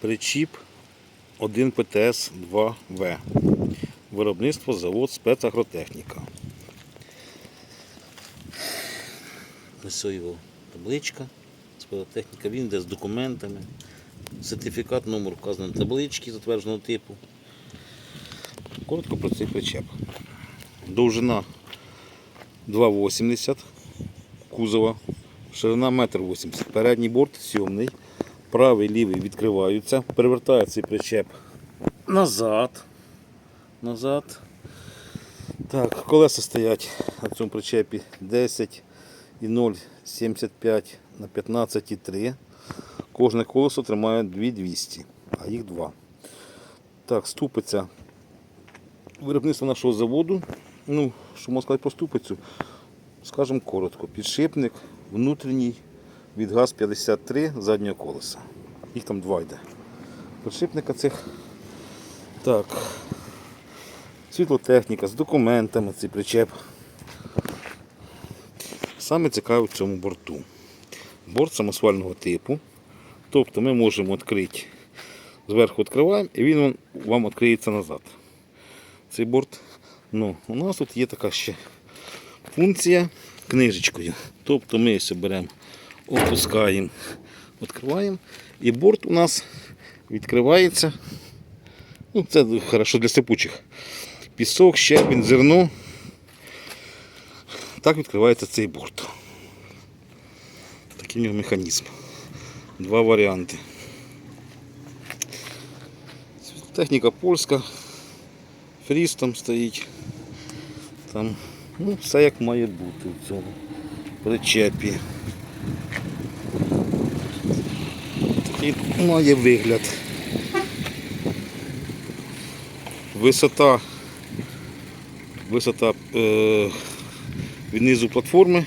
Причіп 1 ПТС 2В. Виробництво завод спецагротехніка. Ось його табличка. Спецагротехніка. Він йде з документами. Сертифікат, номер вказаний на табличці затвердженого типу. Коротко про цей причеп. Довжина 2,80 кузова, ширина 1,80 м. Передній борт сьомний, правий лівий відкриваються, перевертає цей причеп назад. Назад. Так, колеса стоять на цьому причепі 10 і 0,75 на 15,3. Кожне колесо тримає 2200, а їх два. Так, ступиця виробництво нашого заводу. Ну, що можна сказати про ступицю? Скажемо коротко. Підшипник внутрішній від ГАЗ-53 заднього колеса. Їх там два йде. Підшипника цих. Так. Світлотехніка з документами, цей причеп. Саме цікаве в цьому борту. Борт самосвального типу. Тобто ми можемо відкрити, зверху відкриваємо і він вам відкриється назад. Цей борт. Ну, у нас тут є така ще функція книжечкою. Тобто ми беремо, опускаємо, відкриваємо. І борт у нас відкривається. Ну, це хорошо для сипучих. Пісок, щебінь, зерно. Так відкривається цей борт. Такий у нього механізм. Два варіанти. Техніка польська. Фріз там стоїть. Там ну, все як має бути в цьому причепі. Такий має вигляд. Висота, висота е, від низу платформи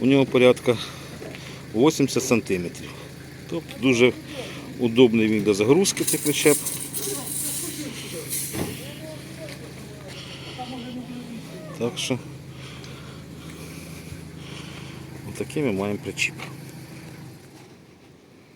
у нього порядка 80 см. Тобто дуже удобний він для загрузки цей причеп. Так що отакий ми маємо причіп.